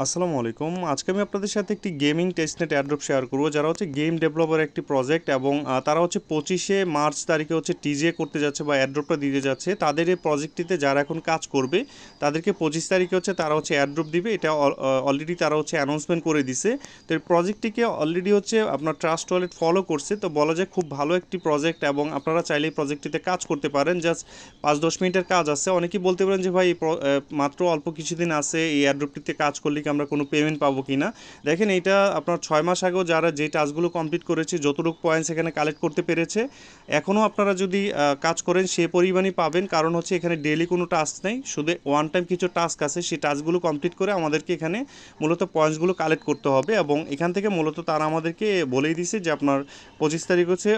আসসালামু আলাইকুম। আজকে আমি আপনাদের সাথে একটি গেমিং টেস্টনেট অ্যাড্রপ শেয়ার করব। যারা হচ্ছে গেম ডেভেলপার একটি প্রজেক্ট এবং তারা হচ্ছে পঁচিশে মার্চ তারিখে হচ্ছে টিজিএ করতে যাচ্ছে বা অ্যাড্রপটা দিতে যাচ্ছে, তাদের এই প্রজেক্টটিতে যারা এখন কাজ করবে, তাদেরকে পঁচিশ তারিখে হচ্ছে তারা হচ্ছে অ্যাড্রপ দিবে। এটা অলরেডি তারা হচ্ছে অ্যানাউন্সমেন্ট করে দিছে। তো এই প্রজেক্টটিকে অলরেডি হচ্ছে আপনার ট্রাস্ট ওয়ালেট ফলো করছে। তো বলা যায় খুব ভালো একটি প্রজেক্ট এবং আপনারা চাইলে এই প্রজেক্টটিতে কাজ করতে পারেন। জাস্ট পাঁচ দশ মিনিটের কাজ আছে। অনেকেই বলতে পারেন যে, ভাই মাত্র অল্প কিছুদিন আছে, এই অ্যাড্রপটিতে কাজ করলে কি আমরা কোনো পেমেন্ট পাবো কি না দেখেন এটা আপনার ছয় মাস আগেও যারা যে টাস্কগুলো কমপ্লিট করেছে, যতটুকু পয়েন্টস এখানে কালেক্ট করতে পেরেছে এখনও আপনারা যদি কাজ করেন সে পরিমাণই পাবেন। কারণ হচ্ছে এখানে ডেলি কোনো টাস্ক নেই, শুধু ওয়ান টাইম কিছু টাস্ক আছে, সেই টাস্কগুলো কমপ্লিট করে আমাদেরকে এখানে মূলত পয়েন্টসগুলো কালেক্ট করতে হবে এবং এখান থেকে মূলত তারা আমাদেরকে বলেই দিছে যে আপনার পঁচিশ তারিখ হচ্ছে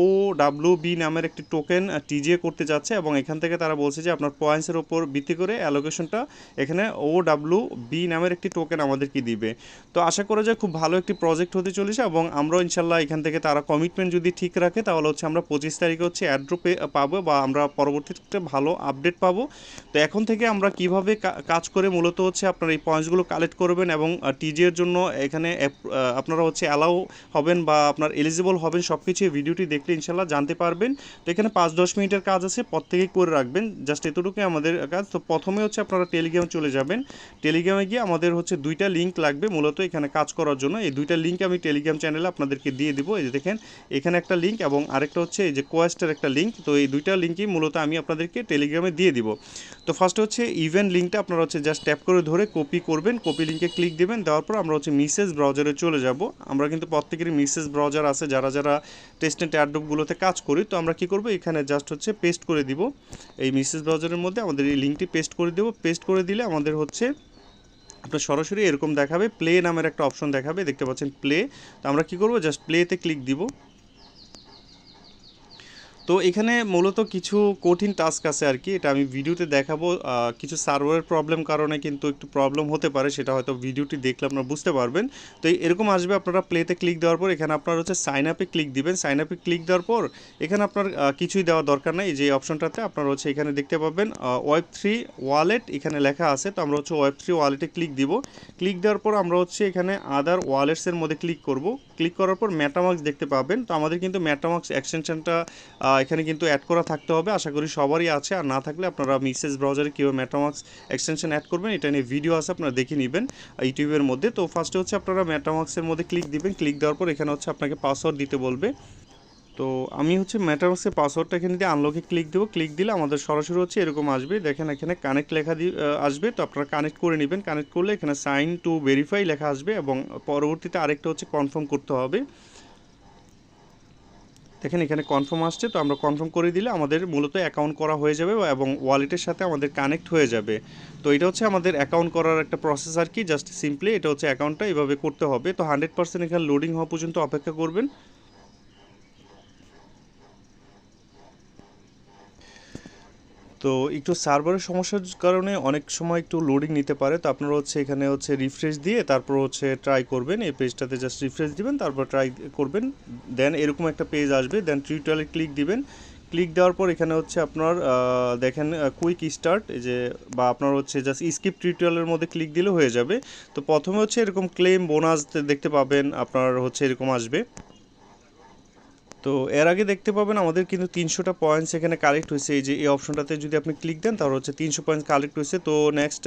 ও ডাব্লিউ বি নামের একটি টোকেন টিজিএ করতে যাচ্ছে এবং এখান থেকে তারা বলছে যে আপনার পয়েন্টসের ওপর ভিত্তি করে অ্যালোকেশনটা এখানে ও ডাব্লিউ বি নামের একটি টোকেন আমাদেরকে দিবে। তো আশা করা যায় খুব ভালো একটি প্রজেক্ট হতে চলেছে এবং আমরাও ইনশাল্লাহ এখান থেকে তারা কমিটমেন্ট যদি ঠিক রাখে, তাহলে হচ্ছে আমরা পঁচিশ তারিখে হচ্ছে অ্যাড্রপে পাবো বা আমরা পরবর্তীতে ভালো আপডেট পাবো। তো এখন থেকে আমরা কীভাবে কাজ করে মূলত হচ্ছে আপনার এই পয়েন্টসগুলো কালেক্ট করবেন এবং টিজি এর জন্য এখানে আপনারা হচ্ছে অ্যালাউ হবেন বা আপনার এলিজিবল হবেন সব কিছু ভিডিওটি ভিডিওটি দেখলে ইনশাল্লাহ জানতে পারবেন। তো এখানে পাঁচ দশ মিনিটের কাজ আছে পর প্রত্যেকেই করে রাখবেন, জাস্ট এতটুকুই আমাদের কাজ। তো প্রথমে হচ্ছে আপনারা টেলিগ্রাম চলে যাবেন। টেলিগ্রামে গিয়ে আমাদের হচ্ছে দুইটা লিঙ্ক লাগবে মূলত এখানে কাজ করার জন্য। এই দুইটা লিঙ্ক আমি টেলিগ্রাম চ্যানেলে আপনাদেরকে দিয়ে দিব। এই যে দেখেন, এখানে একটা লিঙ্ক এবং আরেকটা হচ্ছে এই যে কোয়েস্টের একটা লিঙ্ক তো এই দুইটা লিঙ্কই মূলত আমি আপনাদেরকে টেলিগ্রামে দিয়ে দিব। তো ফার্স্ট হচ্ছে ইভেন্ট লিঙ্কটা আপনারা হচ্ছে জাস্ট ট্যাপ করে ধরে কপি করবেন কপি লিঙ্কে ক্লিক দেবেন, দেওয়ার পর আমরা হচ্ছে মিসেস ব্রাউজারে চলে যাব। আমরা কিন্তু প্রত্যেকেরই মিসেস ব্রাউজার আছে। যারা যারা টেস্টেন্ট অ্যাডপগুলোতে কাজ করি, তো আমরা কি করব? এখানে জাস্ট হচ্ছে পেস্ট করে দিব। এই মিসেস ব্রাউজারের মধ্যে আমাদের এই লিঙ্কটি পেস্ট করে দেব। পেস্ট করে দিলে আমাদের হচ্ছে আপনার সরাসরি এরকম দেখাবে। প্লে নামের একটা অপশন দেখাবে, দেখতে পাচ্ছেন প্লে তো আমরা কি করব? জাস্ট প্লেতে ক্লিক দিব। তো এখানে মূলত কিছু কঠিন টাস্ক আছে আর কি এটা আমি ভিডিওতে দেখাবো। কিছু সার্ভারের প্রবলেম কারণে কিন্তু একটু প্রবলেম হতে পারে, সেটা হয়তো ভিডিওটি দেখলে আপনারা বুঝতে পারবেন। তো এরকম আসবে, আপনারা প্লেতে ক্লিক দেওয়ার পর এখানে আপনার হচ্ছে সাইন আপে ক্লিক দিবেন। সাইন আপে ক্লিক দেওয়ার পর এখানে আপনার কিছুই দেওয়ার দরকার নাই। যে অপশনটাতে আপনার হচ্ছে এখানে দেখতে পাবেন ওয়েব থ্রি ওয়ালেট এখানে লেখা আছে। তো আমরা হচ্ছে ওয়েব থ্রি ওয়ালেটে ক্লিক দিব। ক্লিক দেওয়ার পর আমরা হচ্ছে এখানে আদার ওয়ালেটসের মধ্যে ক্লিক করব। ক্লিক করার পর ম্যাটামার্কস দেখতে পাবেন। তো আমাদের কিন্তু ম্যাটামার্কস এক্সটেনশনটা এখানে কিন্তু অ্যাড করা থাকতে হবে। আশা করি সবারই আছে। আর না থাকলে আপনারা মিসেস ব্রাউজারে কীভাবে মেটামার্কস এক্সটেনশন অ্যাড করবেন এটা নিয়ে ভিডিও আছে আপনারা দেখে নেবেন ইউটিউবের মধ্যে। তো ফার্স্টে হচ্ছে আপনারা মেটামার্কসের মধ্যে ক্লিক দিবেন। ক্লিক দেওয়ার পর এখানে হচ্ছে আপনাকে পাসওয়ার্ড দিতে বলবে। তো আমি হচ্ছে মেটামার্কসের পাসওয়ার্ডটা এখানে দিয়ে আনলকে ক্লিক দেবো। ক্লিক দিলে আমাদের সরাসরি হচ্ছে এরকম আসবে। দেখেন এখানে কানেক্ট লেখা আহ, আসবে। তো আপনারা কানেক্ট করে নেবেন। কানেক্ট করলে এখানে সাইন টু ভেরিফাই লেখা আসবে এবং পরবর্তীতে আরেকটা হচ্ছে কনফার্ম করতে হবে। দেখেন, এখানে কনফার্ম আসছে, তো আমরা কনফার্ম করে দিলে আমাদের মূলত অ্যাকাউন্ট করা হয়ে যাবে এবং ওয়ালেটের সাথে আমাদের কানেক্ট হয়ে যাবে। তো এটা হচ্ছে আমাদের অ্যাকাউন্ট করার একটা প্রসেস আর কি জাস্ট সিম্পলি এটা হচ্ছে অ্যাকাউন্টটা এভাবে করতে হবে। তো হান্ড্রেড পার্সেন্ট এখানে লোডিং হওয়া পর্যন্ত অপেক্ষা করবেন। তো একটু সার্ভারের সমস্যার কারণে অনেক সময় একটু লোডিং নিতে পারে। তো আপনারা হচ্ছে এখানে হচ্ছে রিফ্রেশ দিয়ে তারপর হচ্ছে ট্রাই করবেন। এই পেজটাতে জাস্ট রিফ্রেশ দিবেন, তারপর ট্রাই করবেন। দেন এরকম একটা পেজ আসবে দেন টিউটোরিয়ালে ক্লিক দিবেন। ক্লিক দেওয়ার পর এখানে হচ্ছে আপনার দেখেন কুইক স্টার্ট এই যে, বা আপনার হচ্ছে জাস্ট স্কিপ টিউটোরিয়ালের মধ্যে ক্লিক দিলে হয়ে যাবে। তো প্রথমে হচ্ছে এরকম ক্লেম বোনাস দেখতে পাবেন, আপনার হচ্ছে এরকম আসবে। তো এর আগে দেখতে পাবেন আমাদের কিন্তু তিনশোটা পয়েন্টস এখানে কালেক্ট হয়েছে। এই যে, এই অপশনটাতে যদি আপনি ক্লিক দেন, তাহলে হচ্ছে তিনশো পয়েন্টস কালেক্ট হয়েছে। তো নেক্সট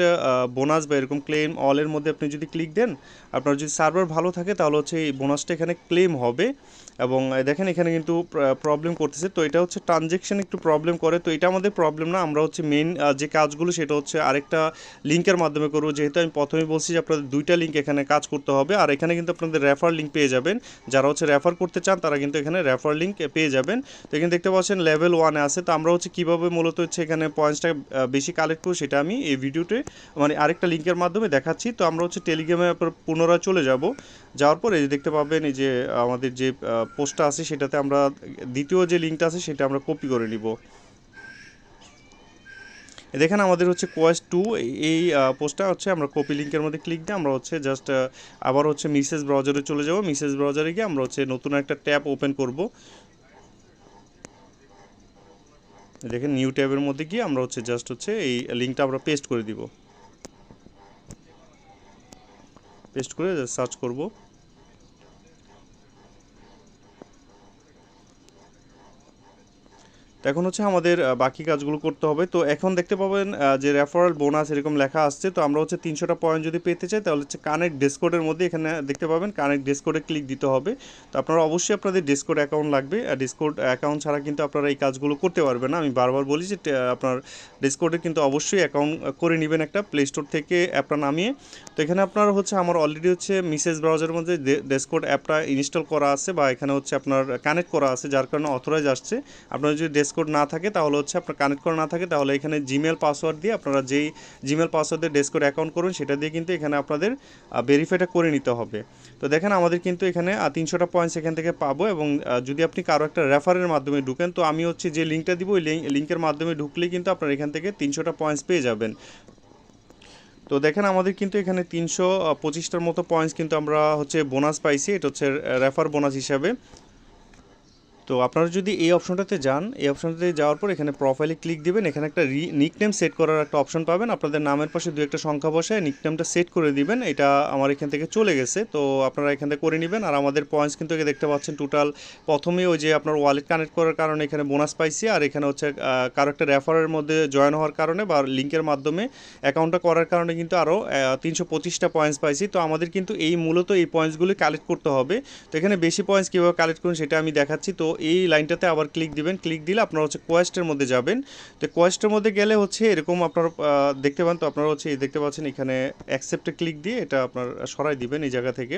বোনাস বা এরকম ক্লেম অলের মধ্যে আপনি যদি ক্লিক দেন, আপনার যদি সার্ভার ভালো থাকে, তাহলে হচ্ছে এই বোনাসটা এখানে ক্লেম হবে। এবং দেখেন এখানে কিন্তু প্রবলেম করতেছে। তো এটা হচ্ছে ট্রানজেকশন একটু প্রবলেম করে। তো এটা আমাদের প্রবলেম না। আমরা হচ্ছে মেন যে কাজগুলো, সেটা হচ্ছে আরেকটা লিঙ্কের মাধ্যমে করব। যেহেতু আমি প্রথমে বলছি যে আপনাদের দুইটা লিঙ্ক এখানে কাজ করতে হবে। আর এখানে কিন্তু আপনাদের রেফার লিঙ্ক পেয়ে যাবেন। যারা হচ্ছে রেফার করতে চান, তারা কিন্তু এখানে রেফার লিঙ্ক পেয়ে যাবেন। তো এখানে দেখতে পাচ্ছেন লেভেল ওয়ানে আছে। তো আমরা হচ্ছে কীভাবে মূলত হচ্ছে এখানে পয়েন্টসটা বেশি কালেক্ট করব, সেটা আমি এই ভিডিওতে মানে আরেকটা লিঙ্কের মাধ্যমে দেখাচ্ছি। তো আমরা হচ্ছে টেলিগ্রামে পুনরায় চলে যাব। যাওয়ার পর এই দেখতে পাবেন, এই যে আমাদের যে পোস্টটা আছে, সেটাতে আমরা, দ্বিতীয় যে লিঙ্কটা আছে, সেটা আমরা কপি করে নিব। দেখেন আমাদের হচ্ছে কোয়েস টু এই পোস্টটা হচ্ছে আমরা কপি লিঙ্কের মধ্যে ক্লিক দিয়ে আমরা হচ্ছে জাস্ট আবার হচ্ছে মিসেস ব্রাউজারে চলে যাব। মিসেস ব্রাউজারে গিয়ে আমরা হচ্ছে নতুন একটা ট্যাব ওপেন করব। দেখেন নিউ ট্যাবের মধ্যে গিয়ে আমরা হচ্ছে জাস্ট হচ্ছে এই লিঙ্কটা আমরা পেস্ট করে দিব। পেস্ট করে সার্চ করব। এখন হচ্ছে আমাদের বাকি কাজগুলো করতে হবে। তো এখন দেখতে পাবেন যে রেফারেল বোনাস এরকম লেখা আসছে। তো আমরা হচ্ছে তিনশোটা পয়েন্ট যদি পেতে চাই, তাহলে হচ্ছে কানেক্ট ডেসকোডের মধ্যে এখানে দেখতে পাবেন কানেক্ট ডেসকোডে ক্লিক দিতে হবে। তো আপনারা অবশ্যই আপনাদের ডেসকোড অ্যাকাউন্ট লাগবে। আর ডেসকোড অ্যাকাউন্ট ছাড়া কিন্তু আপনারা এই কাজগুলো করতে পারবেন না। আমি বারবার বলি যে আপনার ডেসকোডে কিন্তু অবশ্যই অ্যাকাউন্ট করে নেবেন একটা প্লে স্টোর থেকে অ্যাপটা নামিয়ে। তো এখানে আপনার হচ্ছে আমার অলরেডি হচ্ছে মিসেস ব্রাউজারের মধ্যে ডেসকোড অ্যাপটা ইনস্টল করা আছে বা এখানে হচ্ছে আপনার কানেক্ট করা আছে, যার কারণে অথরাইজ আসছে। আপনার যদি ডেসকোড না থাকে, তাহলে হচ্ছে আপনার কানেক্ট করা না থাকে, তাহলে এখানে জিমেল পাসওয়ার্ড দিয়ে আপনারা যেই জিমেল পাসওয়ার্ড দিয়ে ডেসকোড অ্যাকাউন্ট করুন, সেটা দিয়ে কিন্তু এখানে আপনাদের ভেরিফাইটা করে নিতে হবে। তো দেখেন আমাদের কিন্তু এখানে তিনশোটা পয়েন্টস এখান থেকে পাবো এবং যদি আপনি কারও একটা রেফারের মাধ্যমে ঢুকেন, তো আমি হচ্ছে যে লিঙ্কটা দিব, ওই লিঙ্কের মাধ্যমে ঢুকলেই কিন্তু আপনার এখান থেকে তিনশোটা পয়েন্টস পেয়ে যাবেন। তো দেখেন আমাদের কিন্তু এখানে তিনশো পঁচিশটার মতো পয়েন্টস কিন্তু আমরা হচ্ছে বোনাস পাইছি, এটা হচ্ছে রেফার বোনাস হিসাবে। তো আপনারা যদি এই অপশনটাতে যান, এই অপশনটাতে যাওয়ার পর এখানে প্রোফাইলে ক্লিক দিবেন, এখানে একটা নিকনেম সেট করার একটা অপশন পাবেন। আপনাদের নামের পাশে দু একটা সংখ্যা বসায় নিকনেমটা সেট করে দিবেন। এটা আমার এখান থেকে চলে গেছে। তো আপনারা এখান থেকে করে নেবেন। আর আমাদের পয়েন্টস কিন্তু দেখতে পাচ্ছেন টোটাল প্রথমে ওই যে আপনার ওয়ালেট কানেক্ট করার কারণে এখানে বোনাস পাইছি। আর এখানে হচ্ছে কারও একটা রেফারের মধ্যে জয়েন হওয়ার কারণে বা লিঙ্কের মাধ্যমে অ্যাকাউন্টটা করার কারণে কিন্তু আরও তিনশো পঁচিশটা পয়েন্টস পাইছি। তো আমাদের কিন্তু এই মূলত এই পয়েন্টসগুলি কালেক্ট করতে হবে। তো এখানে বেশি পয়েন্টস কীভাবে কালেক্ট করুন সেটা আমি দেখাচ্ছি। তো এই লাইনটাতে আবার ক্লিক দিবেন। ক্লিক দিলে আপনারা হচ্ছে কোয়েস্টের মধ্যে যাবেন। তো কোয়েস্টের মধ্যে গেলে হচ্ছে এরকম আপনার দেখতে পান তো আপনারা হচ্ছে এই দেখতে পাচ্ছেন এখানে অ্যাকসেপ্টে ক্লিক দিয়ে এটা আপনার সরাই দিবেন এই জায়গা থেকে।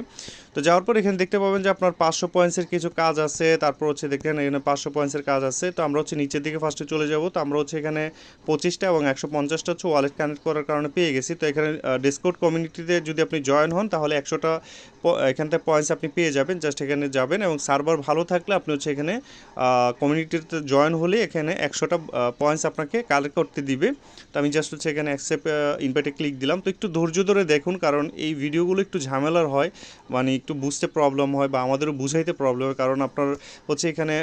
তো যাওয়ার পর এখানে দেখতে পাবেন যে আপনার পাঁচশো পয়েন্টসের কিছু কাজ আছে। তারপর হচ্ছে দেখেন এখানে পাঁচশো পয়েন্টসের কাজ আছে। তো আমরা হচ্ছে নিচের দিকে ফার্স্টে চলে যাব। তো আমরা হচ্ছে এখানে পঁচিশটা এবং একশো পঞ্চাশটা হচ্ছে ওয়ালেট কানেক্ট করার কারণে পেয়ে গেছি। তো এখানে ডিসকোড কমিউনিটিতে যদি আপনি জয়েন হন তাহলে একশোটা এখান থেকে পয়েন্টস আপনি পেয়ে যাবেন জাস্ট এখানে যাবেন এবং সার্ভার ভালো থাকলে আপনি হচ্ছে এখানে কমিউনিটিতে জয়েন হলে এখানে একশোটা পয়েন্টস আপনাকে কালেক্ট করতে দিবে। তো আমি জাস্ট হচ্ছে এখানে অ্যাকসেপ্ট ইনভাইটে ক্লিক দিলাম। তো একটু ধৈর্য ধরে দেখুন, কারণ এই ভিডিওগুলো একটু ঝামেলার হয় মানে একটু বুঝতে প্রবলেম হয় বা আমাদেরও বুঝাইতে প্রবলেম হয়, কারণ আপনার হচ্ছে এখানে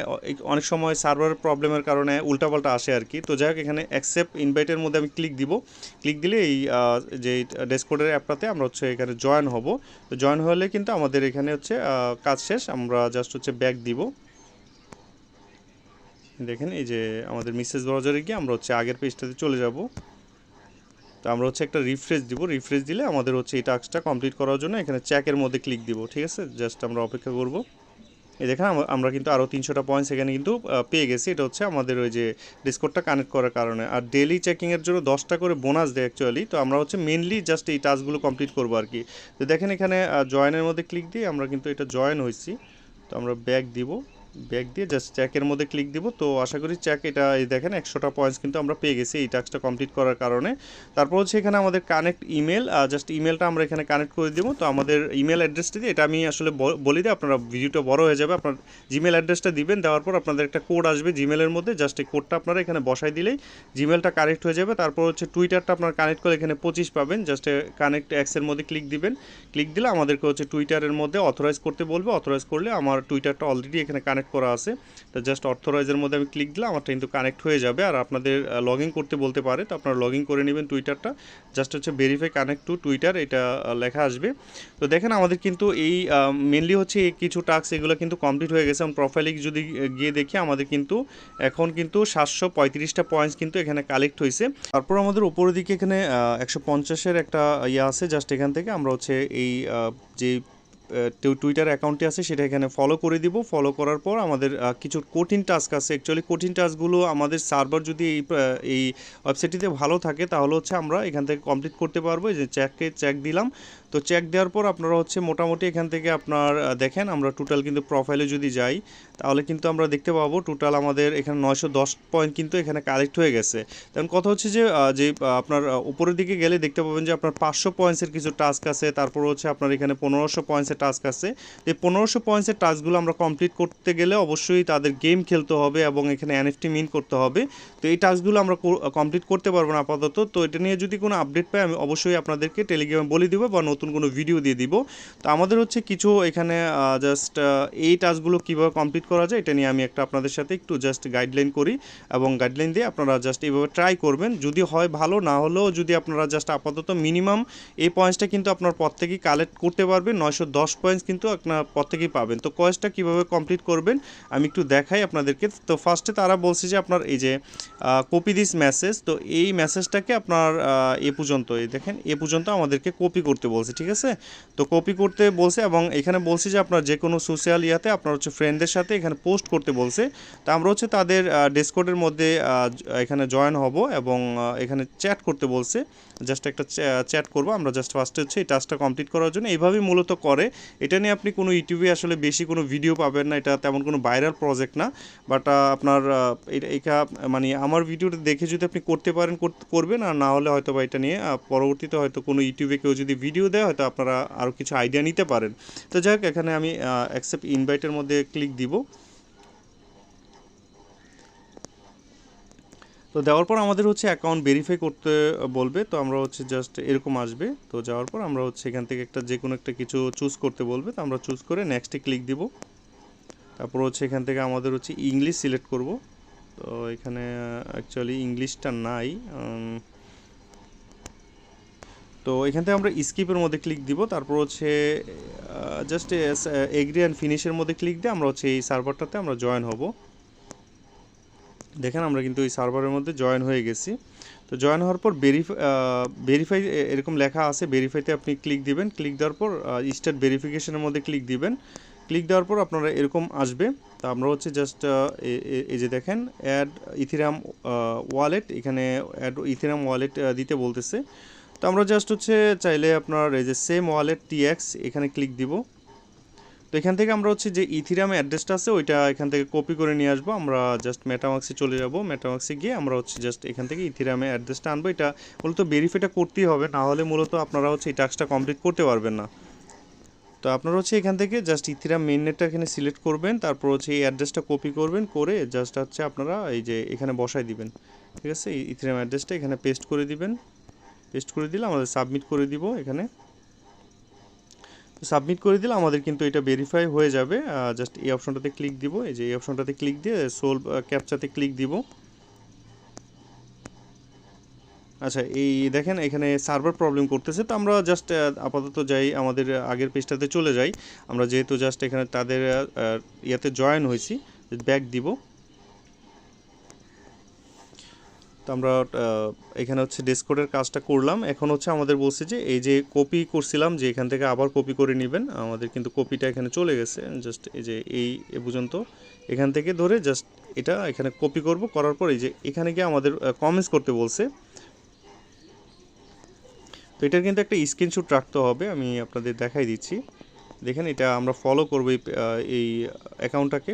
অনেক সময় সার্ভার প্রবলেমের কারণে উল্টাপাল্টা আসে আর কি। তো যাই হোক, এখানে অ্যাকসেপ্ট ইনভাইটের মধ্যে আমি ক্লিক দিব। ক্লিক দিলে এই যে ডেসকোডের অ্যাপটাতে আমরা হচ্ছে এখানে জয়েন হব। তো জয়েন হলে কিন্তু আমাদের এখানে হচ্ছে কাজ শেষ। আমরা জাস্ট হচ্ছে ব্যাগ দিব। দেখেন, এই যে আমাদের মিসেস ব্রাউজারে গিয়ে আমরা হচ্ছে আগের পেজটাতে চলে যাব। তো আমরা হচ্ছে একটা রিফ্রেশ দিব। রিফ্রেশ দিলে আমাদের হচ্ছে এই টাস্কটা কমপ্লিট করার জন্য এখানে চ্যাকের মধ্যে ক্লিক দিব, ঠিক আছে? জাস্ট আমরা অপেক্ষা করব। এই দেখেন, আম- আমরা কিন্তু আরও তিনশোটা পয়েন্টস এখানে কিন্তু পেয়ে গেছি। এটা হচ্ছে আমাদের ওই যে ডিসকোডটা কানেক্ট করার কারণে। আর ডেলি চেকিংয়ের জন্য দশটা করে বোনাস দেয় অ্যাকচুয়ালি তো আমরা হচ্ছে মেনলি জাস্ট এই টাস্কগুলো কমপ্লিট করব আর কি। তো দেখেন এখানে জয়েনের মধ্যে ক্লিক দিয়ে আমরা কিন্তু এটা জয়েন হয়েছি। তো আমরা ব্যাক দিব। ব্যাক দিয়ে জাস্ট চ্যাকের মধ্যে ক্লিক দিব। তো আশা করি চ্যাক এটা, এই দেখেন একশোটা পয়েন্টস কিন্তু আমরা পেয়ে গেছি এই টাস্কটা কমপ্লিট করার কারণে। তারপর হচ্ছে এখানে আমাদের কানেক্ট ইমেল জাস্ট ইমেলটা আমরা এখানে কানেক্ট করে দিব। তো আমাদের ইমেল অ্যাড্রেসটি দিয়ে, এটা আমি আসলে বলি দিই, আপনারা ভিডিওটা বড় হয়ে যাবে, আপনার জিমেল অ্যাড্রেসটা দিবেন, দেওয়ার পর আপনাদের একটা কোড আসবে জিমেলের মধ্যে। জাস্ট এই কোডটা আপনারা এখানে বসাই দিলেই জিমেলটা কানেক্ট হয়ে যাবে। তারপর হচ্ছে টুইটারটা আপনার কানেক্ট করে এখানে পঁচিশ পাবেন। জাস্ট কানেক্ট অ্যাক্সের মধ্যে ক্লিক দিবেন। ক্লিক দিলে আমাদেরকে হচ্ছে টুইটারের মধ্যে অথরাইজ করতে বলবে। অথরাইজ করলে আমার টুইটারটা অলরেডি এখানে কানেক্ট করা আছে। তো জাস্ট অথরাইজের মধ্যে আমি ক্লিক দিলে আমারটা কিন্তু কানেক্ট হয়ে যাবে। আর আপনাদের লগ করতে বলতে পারে, তো আপনারা লগ করে নেবেন টুইটারটা জাস্ট হচ্ছে ভেরিফাই কানেক্ট টু টুইটার এটা লেখা আসবে। তো দেখেন আমাদের কিন্তু এই মেনলি হচ্ছে এই কিছু টাস্ক এগুলো কিন্তু কমপ্লিট হয়ে গেছে। প্রোফাইলে যদি গিয়ে দেখি, আমাদের কিন্তু এখন কিন্তু সাতশো পঁয়ত্রিশটা পয়েন্টস কিন্তু এখানে কালেক্ট হয়েছে তারপর আমাদের উপরের দিকে এখানে একশো পঞ্চাশের একটা ইয়ে আছে। জাস্ট এখান থেকে আমরা হচ্ছে এই যে টুইটার অ্যাকাউন্টটি আছে, সেটা এখানে ফলো করে দিব। ফলো করার পর আমাদের কিছু কঠিন টাস্ক আছে। অ্যাকচুয়ালি কঠিন টাস্কগুলো আমাদের সার্ভার যদি এই এই ওয়েবসাইটটিতে ভালো থাকে, তাহলে হচ্ছে আমরা এখান থেকে কমপ্লিট করতে পারব। এই যে চেককে চেক দিলাম তো চেক দেওয়ার পর আপনারা হচ্ছে মোটামুটি এখান থেকে আপনার দেখেন আমরা টোটাল কিন্তু প্রোফাইলে যদি যাই, তাহলে কিন্তু আমরা দেখতে পাবো টোটাল আমাদের এখানে নয়শো দশ পয়েন্ট কিন্তু এখানে কালেক্ট হয়ে গেছে। তখন কথা হচ্ছে যে যে আপনার উপরের দিকে গেলে দেখতে পাবেন যে আপনার পাঁচশো পয়েন্টসের কিছু টাস্ক আছে, তারপর হচ্ছে আপনার এখানে পনেরোশো পয়েন্টসের টাস্ক আছে। তো এই পনেরোশো পয়েন্টসের টাস্কগুলো আমরা কমপ্লিট করতে গেলে অবশ্যই তাদের গেম খেলতে হবে এবং এখানে এনএফটি মিন করতে হবে। তো এই টাস্কগুলো আমরা কমপ্লিট করতে পারব না আপাতত। তো এটা নিয়ে যদি কোনো আপডেট পাই, আমি অবশ্যই আপনাদেরকে টেলিগ্রামে বলে দিব বা নতুন নতুন কোনো ভিডিও দিয়ে দিব। তো আমাদের হচ্ছে কিছু এখানে জাস্ট এই টাস্কগুলো কীভাবে কমপ্লিট করা যায় এটা নিয়ে আমি একটা আপনাদের সাথে একটু জাস্ট গাইডলাইন করি এবং গাইডলাইন দিয়ে আপনারা জাস্ট এইভাবে ট্রাই করবেন। যদি হয় ভালো, না হলেও যদি আপনারা জাস্ট আপাতত মিনিমাম এই পয়েন্টসটা কিন্তু আপনার পর থেকেই কালেক্ট করতে পারবেন, নয়শো দশ পয়েন্টস কিন্তু আপনার পর থেকেই পাবেন। তো কয়েসটা কীভাবে কমপ্লিট করবেন আমি একটু দেখাই আপনাদেরকে। তো ফার্স্টে তারা বলছে যে আপনার এই যে কপি দিস মেসেজ তো এই মেসেজটাকে আপনার এ পর্যন্ত এই দেখেন, এ পর্যন্ত আমাদেরকে কপি করতে বলছে। ঠিক আছে? তো কপি করতে বলছে এবং এখানে বলছে যে, আপনার যে কোনো সোশ্যাল ইয়াতে আপনার হচ্ছে ফ্রেন্ডদের সাথে এখানে পোস্ট করতে বলছে। তো আমরা হচ্ছে তাদের ডেসকোডের মধ্যে এখানে জয়েন হব এবং এখানে চ্যাট করতে বলছে। জাস্ট একটা চ্যাট করব। আমরা জাস্ট ফার্স্টে হচ্ছে এই টাস্কটা কমপ্লিট করার জন্য এইভাবেই মূলত করে। এটা নিয়ে আপনি কোনো ইউটিউবে আসলে বেশি কোনো ভিডিও পাবেন না। এটা তেমন কোনো ভাইরাল প্রজেক্ট না। বাট আপনার এটা এটা মানে আমার ভিডিওটা দেখে যদি আপনি করতে পারেন করবেন। আর না হলে হয়তো বা এটা নিয়ে পরবর্তীতে হয়তো কোনো ইউটিউবে কেউ যদি ভিডিও দেয়, হয়তো আপনারা আরও কিছু আইডিয়া নিতে পারেন। তো যাই হোক, এখানে আমি অ্যাকসেপ্ট ইনভাইটের মধ্যে ক্লিক দিব। তো দেওয়ার পর আমাদের হচ্ছে অ্যাকাউন্ট ভেরিফাই করতে বলবে। তো আমরা হচ্ছে জাস্ট এরকম আসবে। তো যাওয়ার পর আমরা হচ্ছে এখান থেকে একটা যে কোনো একটা কিছু চুজ করতে বলবে। তো আমরা চুজ করে নেক্সটে ক্লিক দিব। তারপর হচ্ছে এখান থেকে আমাদের হচ্ছে ইংলিশ সিলেক্ট করব। তো এখানে অ্যাকচুয়ালি ইংলিশটা নাই। তো এখান থেকে আমরা স্কিপের মধ্যে ক্লিক দিব। তারপর হচ্ছে জাস্ট এগ্রি অ্যান্ড ফিনিশের মধ্যে ক্লিক দিয়ে আমরা হচ্ছে এই সার্ভারটাতে আমরা জয়েন হব। দেখেন আমরা কিন্তু এই সার্ভারের মধ্যে জয়েন হয়ে গেছি। তো জয়েন হওয়ার পর ভেরিফাই ভেরিফাই এরকম লেখা আছে ভেরিফাইতে আপনি ক্লিক দিবেন। ক্লিক দেওয়ার পর স্টার্ট ভেরিফিকেশনের মধ্যে ক্লিক দিবেন। ক্লিক দেওয়ার পর আপনারা এরকম আসবে। তা আমরা হচ্ছে জাস্ট এই যে দেখেন অ্যাড ইথিরাম ওয়ালেট এখানে অ্যাড ইথিরাম ওয়ালেট দিতে বলতেছে। তো আমরা জাস্ট হচ্ছে চাইলে আপনার এই যে সেম ওয়ালেট টিএক্স এখানে ক্লিক দিব। তো এখান থেকে আমরা হচ্ছে যে ইথিরাম অ্যাড্রেসটা আছে, ওইটা এখান থেকে কপি করে নিয়ে আসব। আমরা জাস্ট মেটামাক্সে চলে যাব। মেটামাক্সে গিয়ে আমরা হচ্ছে জাস্ট এখান থেকে ইথিরামে অ্যাড্রেসটা আনব। এটা মূলত ভেরিফাইটা করতেই হবে, না হলে মূলত আপনারা হচ্ছে এই টাস্কটা কমপ্লিট করতে পারবেন না। তো আপনারা হচ্ছে এখান থেকে জাস্ট ইথিরাম মেন নেটটা এখানে সিলেক্ট করবেন, তারপর হচ্ছে এই অ্যাড্রেসটা কপি করবেন, করে জাস্ট হচ্ছে আপনারা এই যে এখানে বসাই দিবেন। ঠিক আছে? ইথিরাম অ্যাড্রেসটা এখানে পেস্ট করে দিবেন। পেস্ট করে দিলে আমাদের সাবমিট করে দিব এখানে। সাবমিট করে দিলে আমাদের কিন্তু এটা ভেরিফাই হয়ে যাবে। জাস্ট এই অপশনটাতে ক্লিক দিব। এই যে এই অপশনটাতে ক্লিক দিয়ে সোল ক্যাপচাতে ক্লিক দিব। আচ্ছা এই দেখেন এখানে সার্ভার প্রবলেম করতেছে। তো আমরা জাস্ট আপাতত যাই, আমাদের আগের পেজটাতে চলে যাই। আমরা যেহেতু জাস্ট এখানে তাদের ইয়াতে জয়েন হয়েছি ব্যাক দিব। তো আমরা এখানে হচ্ছে ডেসকোডের কাজটা করলাম। এখন হচ্ছে আমাদের বলছে যে, এই যে কপি করছিলাম যে এখান থেকে আবার কপি করে নেবেন। আমাদের কিন্তু কপিটা এখানে চলে গেছে। জাস্ট এই যে এই এ পর্যন্ত। এখান থেকে ধরে জাস্ট এটা এখানে কপি করব। করার পর এই যে এখানে গিয়ে আমাদের কমেন্টস করতে বলছে। তো এটার কিন্তু একটা স্ক্রিনশট রাখতে হবে। আমি আপনাদের দেখাই দিচ্ছি। দেখেন এটা আমরা ফলো করব এই অ্যাকাউন্টটাকে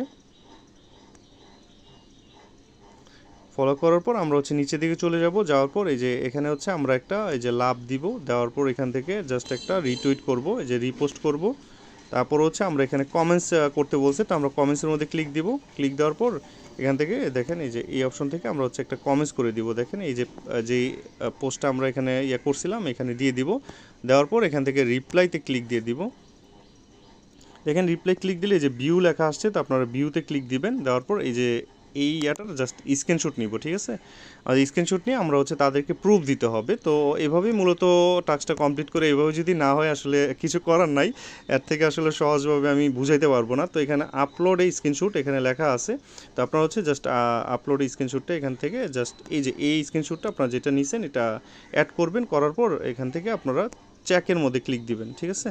ফলো করার পর আমরা হচ্ছে নিচের দিকে চলে যাব। যাওয়ার পর এই যে এখানে হচ্ছে আমরা একটা, এই যে লাভ দিব। দেওয়ার পর এখান থেকে জাস্ট একটা রিটুইট করব, এই যে রিপোস্ট করব। তারপর হচ্ছে আমরা এখানে কমেন্টস করতে বলছে, তো আমরা কমেন্টসের মধ্যে ক্লিক দিব। ক্লিক দেওয়ার পর এখান থেকে দেখেন এই যে এই অপশন থেকে আমরা হচ্ছে একটা কমেন্টস করে দিব। দেখেন এই যে যেই পোস্টটা আমরা এখানে ইয়ে করছিলাম, এখানে দিয়ে দিব। দেওয়ার পর এখান থেকে রিপ্লাইতে ক্লিক দিয়ে দিব। দেখেন রিপ্লাই ক্লিক দিলে এই যে ভিউ লেখা আসছে, তো আপনারা ভিউতে ক্লিক দিবেন। দেওয়ার পর এই যে এই ইয়াটার জাস্ট স্ক্রিনশট নিব, ঠিক আছে? আর স্ক্রিনশট নিয়ে আমরা হচ্ছে তাদেরকে প্রুফ দিতে হবে। তো এভাবেই মূলত টাস্কটা কমপ্লিট করে এভাবে যদি না হয় আসলে কিছু করার নাই, এর থেকে আসলে সহজভাবে আমি বুঝাইতে পারব না। তো এখানে আপলোড এই স্ক্রিনশট এখানে লেখা আছে। তো আপনারা হচ্ছে জাস্ট আপলোড স্ক্রিনশটটা এখান থেকে জাস্ট এই যে এই স্ক্রিনশটটা আপনারা যেটা নিছেন এটা অ্যাড করবেন, করার পর এখান থেকে আপনারা চেকের মধ্যে ক্লিক দিবেন, ঠিক আছে?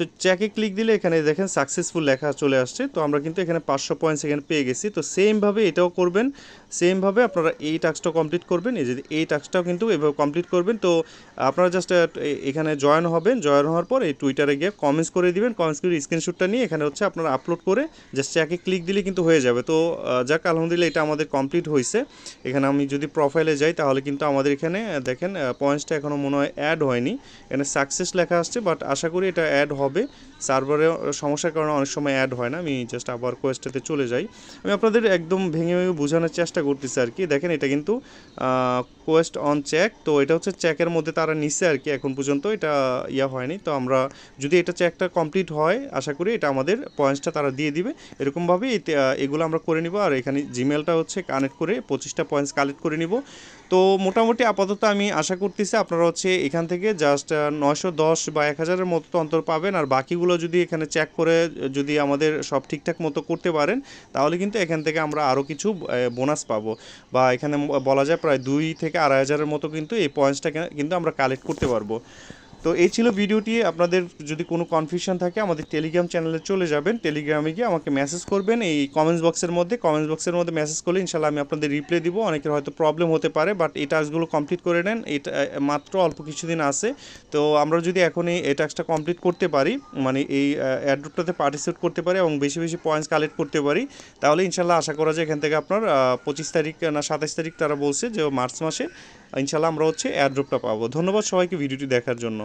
তো চেকে ক্লিক দিলে এখানে দেখেন সাকসেসফুল লেখা চলে আসছে। তো আমরা কিন্তু এখানে পাঁচশো পয়েন্টস এখানে পেয়ে গেছি। তো সেমভাবে এটাও করবেন। সেমভাবে আপনারা এই টাস্কটা কমপ্লিট করবেন। এই যে এই টাস্কটাও কিন্তু এভাবে কমপ্লিট করবেন। তো আপনারা জাস্ট এখানে জয়েন হবেন। জয়েন হওয়ার পর এই টুইটারে গিয়ে কমেন্টস করে দিবেন। কমেন্টস করে স্ক্রিনশটটা নিয়ে এখানে হচ্ছে আপনারা আপলোড করে জাস্ট চেকে ক্লিক দিলে কিন্তু হয়ে যাবে। তো যাক, আলহামদুলিল্লাহ এটা আমাদের কমপ্লিট হয়েছে। এখানে আমি যদি প্রোফাইলে যাই তাহলে কিন্তু আমাদের এখানে দেখেন পয়েন্টসটা এখনও মনে হয় অ্যাড হয়নি। এখানে সাকসেস লেখা আসছে বাট আশা করি এটা অ্যাড হবে। সার্ভারে সমস্যার কারণে অনেক সময় অ্যাড হয় না। আমি জাস্ট আবার কোয়েস্টেতে চলে যাই। আমি আপনাদের একদম ভেঙে ভেঙে বোঝানোর চেষ্টা করতেছি আর কি। দেখেন এটা কিন্তু কোয়েস্ট অন চেক তো এটা হচ্ছে চেকের মধ্যে তারা নিচ্ছে আর কি। এখন পর্যন্ত এটা ইয়া হয়নি। তো আমরা যদি এটা চেকটা কমপ্লিট হয়, আশা করি এটা আমাদের পয়েন্টসটা তারা দিয়ে দিবে। এরকমভাবে এগুলো আমরা করে নিব। আর এখানে জিমেলটা হচ্ছে কানেক্ট করে পঁচিশটা পয়েন্টস কালেক্ট করে নিব। তো মোটামুটি আপাতত আমি আশা করতেছি আপনারা হচ্ছে এখান থেকে জাস্ট নয়শো দশ বা এক হাজারের মতো তো অন্তর পাবেন। আর বাকিগুলো যদি এখানে চেক করে, যদি আমাদের সব ঠিকঠাক মতো করতে পারেন, তাহলে কিন্তু এখান থেকে আমরা আরও কিছু বোনাস পাবো। বা এখানে বলা যায় প্রায় দুই থেকে আড়াই হাজারের মতো কিন্তু এই পয়েন্টসটা কিন্তু আমরা কালেক্ট করতে পারব। তো এই ছিল ভিডিওটি। আপনাদের যদি কোনো কনফিউশন থাকে, আমাদের টেলিগ্রাম চ্যানেলে চলে যাবেন। টেলিগ্রামে গিয়ে আমাকে মেসেজ করবেন। এই কমেন্টস বক্সের মধ্যে কমেন্টস বক্সের মধ্যে মেসেজ করলে ইনশাল্লাহ আমি আপনাদের রিপ্লাই দিব। অনেকের হয়তো প্রবলেম হতে পারে বাট এই টাস্কগুলো কমপ্লিট করে নেন। এটা মাত্র অল্প কিছুদিন আছে। তো আমরা যদি এখনই এই টাস্কটা কমপ্লিট করতে পারি মানে এই অ্যাড্রপটাতে পার্টিসিপেট করতে পারি এবং বেশি বেশি পয়েন্টস কালেক্ট করতে পারি, তাহলে ইনশাল্লাহ আশা করা যায় এখান থেকে আপনার পঁচিশ তারিখ না সাতাশ তারিখ তারা বলছে যে মার্চ মাসে ইনশাল্লাহ আমরা হচ্ছে অ্যাড্রপটা পাবো। ধন্যবাদ সবাইকে ভিডিওটি দেখার জন্য।